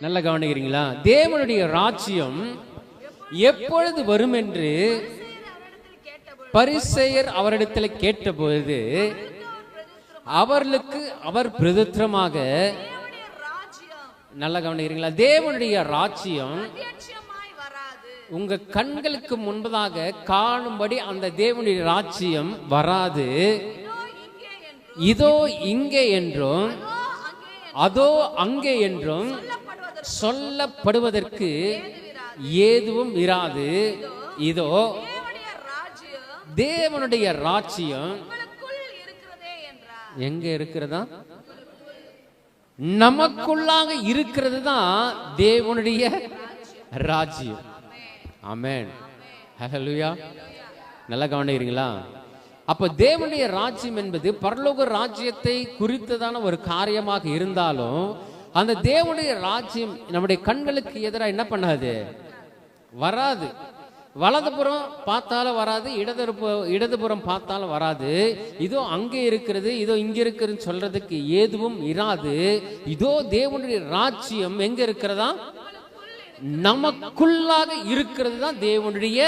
நல்லா கவனிக்கிறீங்களா? தேவனுடைய ராஜ்யம் எப்பொழுது வரும் என்று பரிசெயர் அவரிடத்தில் கேட்டபொழுது அவர்களுக்கு அவர் பிரதித்திரமாக நல்ல நல்லா கவனிக்கிறீங்களா? தேவனுடைய ராஜ்யம் உங்க கண்களுக்கு முன்பதாக காணும்படி அந்த தேவனுடைய ராஜ்யம் வராது. இதோ இங்கே என்றும் அதோ அங்கே என்றும் சொல்லப்படுவதற்கு ஏதுவும் இராது. இதோ தேவனுடைய ராஜ்யம் எங்க இருக்கிறதா? நமக்குள்ளாக இருக்கிறது தான் தேவனுடைய ராஜ்யம். அமேன் ஹalleluya. நல்லா கவனிக்கிறீங்களா? அப்ப தேவனுடைய ராஜ்யம் என்பது பரலோக ராஜ்யத்தை குறித்ததான ஒரு காரியமாக இருந்தாலும் அந்த தேவனுடைய ராஜ்யம் நம்முடைய கண்களுக்கு எதிராக என்ன பண்ணாது? வராது. வலதுபுறம் பார்த்தாலும் வராது இடதுபு இடதுபுறம் பார்த்தாலும் வராது. இதோ அங்கே இருக்கிறது இதோ இங்கே இருக்குதுன்னு சொல்றதுக்கு ஏதுவும் இராது. இதோ தேவனுடைய ராஜ்யம் எங்க இருக்கிறதா? நமக்குள்ளாக இருக்கிறது தான் தேவனுடைய